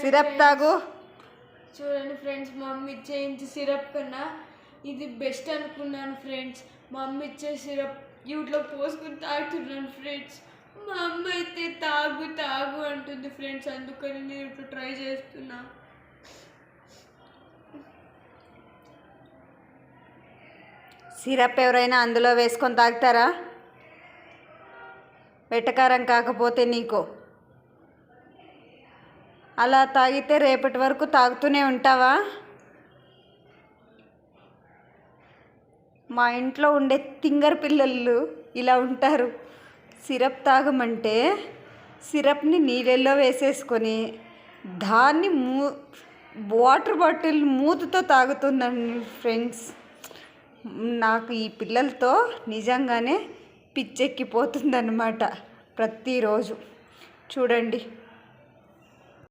Syrup తాగు. చూడండి friends mummy ఇచ్చే ఇంత సిరప్ కన్నా ఇది బెస్ట్ అనుకున్నాను ఫ్రెండ్స్. మమ్మీ ఇచ్చే సిరప్ యూట్లో పోసుకుని తాగుతున్నాను ఫ్రెండ్స్. మా అమ్మ అయితే తాగు తాగు అంటుంది ఫ్రెండ్స్ అందుకని నేను ఇప్పుడు ట్రై చేస్తున్నా. సిరప్ ఎవరైనా అందులో వేసుకొని తాగుతారా? వెటకారం కాకపోతే నీకు. అలా తాగితే రేపటి వరకు తాగుతూనే ఉంటావా? మా ఇంట్లో ఉండే తింగర్ పిల్లలు ఇలా ఉంటారు. సిరప్ తాగమంటే సిరప్ని నీళ్ళల్లో వేసేసుకొని దాన్ని మూ వాటర్ బాటిల్ మూతతో తాగుతుందండి ఫ్రెండ్స్. నాకు ఈ పిల్లలతో నిజంగానే పిచ్చెక్కిపోతుందన్నమాట ప్రతిరోజు. చూడండి.